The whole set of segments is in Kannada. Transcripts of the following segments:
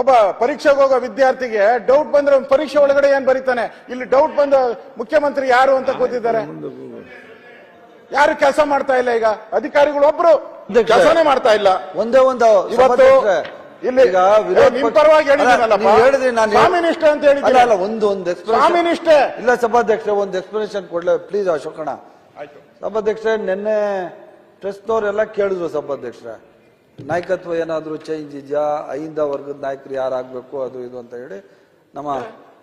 ಒಬ್ಬ ಪರೀಕ್ಷೆಗೆ ಹೋಗೋ ವಿದ್ಯಾರ್ಥಿಗೆ ಡೌಟ್ ಬಂದ್ರೆ ಪರೀಕ್ಷೆ ಒಳಗಡೆ ಏನ್ ಬರೀತಾನೆ? ಇಲ್ಲಿ ಡೌಟ್ ಬಂದ ಮುಖ್ಯಮಂತ್ರಿ ಯಾರು ಅಂತ ಕೂತಿದ್ದಾರೆ. ಯಾರು ಕೆಲಸ ಮಾಡ್ತಾ ಇಲ್ಲ ಈಗ? ಅಧಿಕಾರಿಗಳು ಒಬ್ರು. ಕೆಲಸನೇ ಮಾಡ್ತಾ ಇಲ್ಲ. ಒಂದೇ ಒಂದು ಇವತ್ತು ಇಲ್ಲಿ ನಿಮ್ ಪರವಾಗಿ ಹೇಳಿದ್ರಿ ನಾನು ಸ್ವಾಮಿ ನಿಷ್ಠೆ ಅಂತ ಹೇಳಿದ್ರಿ ಅಲ್ಲ ಒಂದು ಒಂದು ಸ್ವಾಮಿ ನಿಷ್ಠೆ. ಇಲ್ಲ ಸಭಾಧ್ಯಕ್ಷ ಒಂದು ಎಕ್ಸ್ಪ್ಲನೇಷನ್ ಕೊಡ್ಲೆ ಪ್ಲೀಸ್ ಅಶೋಕಣ್ಣ. ಸಭಾಧ್ಯಕ್ಷ ನಿನ್ನೆ ಟ್ರಸ್ಟ್ನವರೆಲ್ಲ ಕೇಳಿದ್ರು ಸಭಾಧ್ಯಕ್ಷರೇ. ನಾಯಕತ್ವ ಏನಾದರೂ ಚೇಂಜ್ ಇದೆಯಾ? ಐಂದ ವರ್ಗದ ನಾಯಕರು ಯಾರಾಗಬೇಕು? ಅದು ಇದು ಅಂತ ಹೇಳಿ ನಮ್ಮ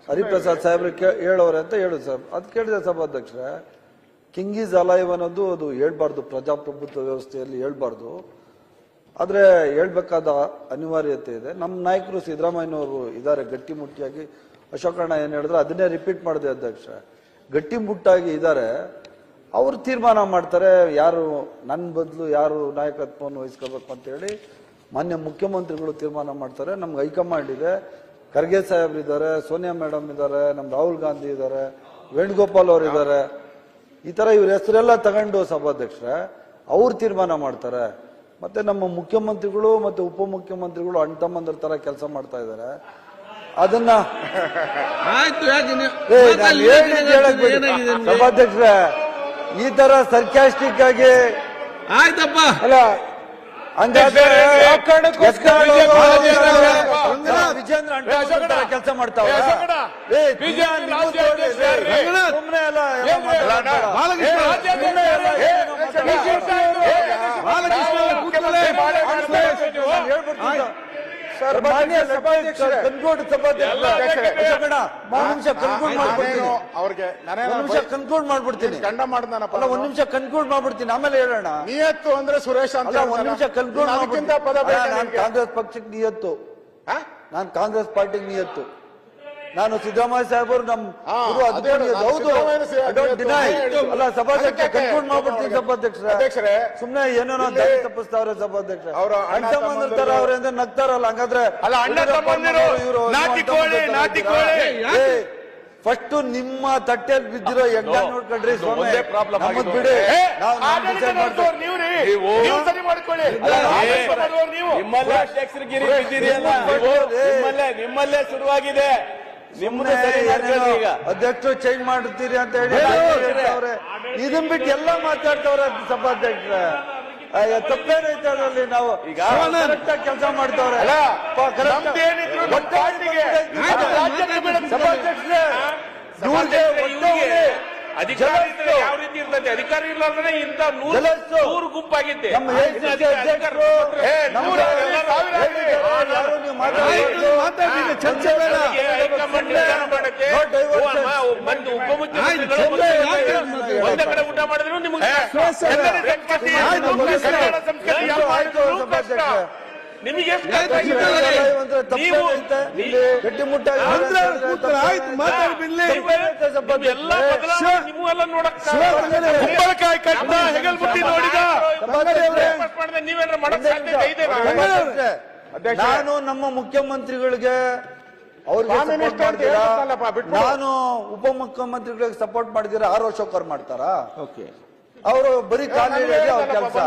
ಹರಿಪ್ರಸಾದ್ ಸಾಹೇಬ್ರು ಕೇ, ಹೇಳೋರೆ ಅಂತ ಹೇಳುದು ಸರ್ ಅದು ಕೇಳಿದೆ ಸಭಾಧ್ಯಕ್ಷರೇ. ಕಿಂಗ್ ಈಸ್ ಅಲೈವ್ ಅನ್ನೋದು ಅದು ಹೇಳ್ಬಾರ್ದು. ಪ್ರಜಾಪ್ರಭುತ್ವ ವ್ಯವಸ್ಥೆಯಲ್ಲಿ ಹೇಳ್ಬಾರ್ದು. ಆದರೆ ಹೇಳ್ಬೇಕಾದ ಅನಿವಾರ್ಯತೆ ಇದೆ. ನಮ್ಮ ನಾಯಕರು ಸಿದ್ದರಾಮಯ್ಯನವರು ಇದ್ದಾರೆ. ಗಟ್ಟಿಮುಟ್ಟಿಯಾಗಿ ಅಶೋಕಣ್ಣ ಏನು ಹೇಳಿದ್ರು, ಅದನ್ನೇ ರಿಪೀಟ್ ಮಾಡಿದೆ ಅಧ್ಯಕ್ಷ ಗಟ್ಟಿಮುಟ್ಟಾಗಿ ಇದ್ದಾರೆ. ಅವ್ರು ತೀರ್ಮಾನ ಮಾಡ್ತಾರೆ ಯಾರು ನನ್ನ ಬದಲು ಯಾರು ನಾಯಕತ್ವವನ್ನು ವಹಿಸ್ಕೋಬೇಕು ಅಂತೇಳಿ ಮಾನ್ಯ ಮುಖ್ಯಮಂತ್ರಿಗಳು ತೀರ್ಮಾನ ಮಾಡ್ತಾರೆ. ನಮ್ಗೆ ಹೈಕಮಾಂಡ್ ಇದೆ. ಖರ್ಗೆ ಸಾಹೇಬ್ರು ಇದ್ದಾರೆ ಸೋನಿಯಾ ಮೇಡಮ್ ಇದ್ದಾರೆ ನಮ್ಮ ರಾಹುಲ್ ಗಾಂಧಿ ಇದ್ದಾರೆ ವೇಣುಗೋಪಾಲ್ ಅವರು ಇದ್ದಾರೆ. ಈ ಥರ ಇವ್ರ ಹೆಸರೆಲ್ಲ ತಗೊಂಡು ಸಭಾಧ್ಯಕ್ಷರೇ ಅವ್ರು ತೀರ್ಮಾನ ಮಾಡ್ತಾರೆ. ಮತ್ತೆ ನಮ್ಮ ಮುಖ್ಯಮಂತ್ರಿಗಳು ಮತ್ತು ಉಪಮುಖ್ಯಮಂತ್ರಿಗಳು ಅಣ್ಣ ತಮ್ಮಂದ್ರ ತರ ಕೆಲಸ ಮಾಡ್ತಾ ಇದ್ದಾರೆ. ಅದನ್ನ? ಸಭಾಧ್ಯಕ್ಷರೇ ಈ ತರ ಸರ್ಕ್ಯಾಸ್ಟಿಕ್ ಆಗಿ ಆಯ್ತಪ್ಪ ಅಲ್ಲ ವಿಜೇಂದ್ರ ಕೆಲಸ ಮಾಡ್ತಾವ ಅಲ್ಲ ಹೇಳ್ಬಿಡ್ತೀನಿ ಅವ್ರಿಗೆ ಕನ್ಕ್ಲೂಡ್ ಮಾಡ್ಬಿಡ್ತೀನಿ. ಗಂಡ ಮಾಡ್ದಾನಪ್ಪ ಒಂದ್ ನಿಮಿಷ ಕನ್ಕ್ಲೂಡ್ ಮಾಡ್ಬಿಡ್ತೀನಿ. ಆಮೇಲೆ ಹೇಳೋಣ. ನಿಯತ್ತು ಅಂದ್ರೆ ಸುರೇಶ್ ಅಂತ ಒಂದ್ ನಿಮಿಷ ಕನ್ಕ್ಲೂಡ್? ಕಾಂಗ್ರೆಸ್ ಪಕ್ಷಕ್ಕೆ ನಿಯತ್ತು. ಹಾ? ನಾನು ಕಾಂಗ್ರೆಸ್ ಪಾರ್ಟಿಗೆ ನಿಯತ್ತು. ನಾನು ಸಿದ್ದರಾಮಯ್ಯ ಸಾಹೇಬರು ನಮ್ ಹೌದು. ಅಲ್ಲ ಸಭಾಧ್ಯಕ್ಷ ಕನ್ಕ್ಲೂಡ್ ಮಾಡ್ಬಿಡ್ತೀನಿ ಸಭಾಧ್ಯಕ್ಷರೇ ಸುಮ್ನೆ ಏನೇನೋ ದಾರಿ ತಪ್ಪಿಸ್ತಾವ್ರೆ ಸಭಾಧ್ಯಕ್ಷ. ಅವ್ರ ಅಣ್ಣ ತರ ತಮ್ಮಂದಿರು- ಅವ್ರೆ ಅಂದ್ರೆ ನಗ್ತಾರಲ್ಲ ಹಂಗಾದ್ರೆ ಅಲ್ಲ, ಅಣ್ಣ ತಮ್ಮಂದಿರು, ನಾಟಿ ಕೋಳಿ, ನಾಟಿ ಕೋಳಿ. ಫಸ್ಟ್ ನಿಮ್ಮ ತಟ್ಟೆಲ್ ಬಿದ್ದಿರೋ ಯಜ್ಞ ನೋಡ್ಕೊಂಡ್ರಿ ಆಗಿರೋದು. ಬಿಡಿ. ಅಧ್ಯಕ್ಷರಿಗಿರಿ ಬಿದ್ದಿದೆಯಲ್ಲ ನಿಮ್ಮಲ್ಲೇ ನಿಮ್ಮಲ್ಲೇ ಶುರುವಾಗಿದೆ. ಮಾಡ್ಕೊಳ್ಳಿ ಈಗ. ಅಧ್ಯಕ್ಷರು ಚೇಂಜ್ ಮಾಡುತ್ತೀರಿ ಅಂತ ಹೇಳಿ ಇದನ್ ಬಿಟ್ಟು ಎಲ್ಲ ಮಾತಾಡ್ತಾವ್ರೆ ಸಭಾಧ್ಯಕ್ಷರ. ತಪ್ಪೇನೈತೆ ಅದರಲ್ಲಿ ನಾವು ಈಗ ಕರೆಕ್ಟ್ ಕೆಲಸ ಮಾಡ್ತಾವ್ರೆ. ಸಭಾಧ್ಯಕ್ಷರೇ ಅಧಿಕಾರ ಯಾವ ರೀತಿ ಇರ್ತದೆ? ಅಧಿಕಾರಿ ಇರ್ಲಾರ್ದ್ರೆ ಇಂತ ನೂರು. ನೂರು ಗುಂಪಾಗಿದ್ದೆ. ಮಾತಾಡಿದ್ರೆ ಚರ್ಚೆ ಬೇಡ. ಒಂದು ಉಪಮುಖ್ಯಮಂತ್ರಿಗಳು ಒಂದೇ ಕಡೆ- ಊಟ ಮಾಡಿದ್ರು ನಿಮಗೆ ಸಂಸ್ಕೃತಿ, ನಿಮಗೆ. ನೀವು ಗಟ್ಟಿಮುಟ್ಟಾಗಿ ಆಯ್ತು ಮಾತಾಡಿ ಬಿಡ್ಲಿ. ಎಲ್ಲ ಬದಲಾವಣೆ ನೀವು ಎಲ್ಲ ನೋಡಕ್ ಶಿವ- ಕುಂಬಳಕಾಯಿ ಕಟ್ಟ ಹೆಗಲ್ಬುಟ್ಟಿ ನೋಡಿದ ನೀವೇನಾರ ಮಾಡಕ್ ಸಾಧ್ಯತೆ ಇದೆ. ನಾನು ನಮ್ಮ ಮುಖ್ಯಮಂತ್ರಿಗಳಿಗೆ ನಾನು ಉಪ ಮುಖ್ಯಮಂತ್ರಿಗಳಿಗೆ ಮಾಡ್ತೀರಾ? ಸಪೋರ್ಟ್ ಮಾಡಿದಿರ ಆರ್ ಅಶೋಕ್ ಮಾಡ್ತಾರಾ? ಓಕೆ. ಅವರು ಬರೀ ಕಾಲೇಜ್ ಅವ್ರ ಕೆಲಸ.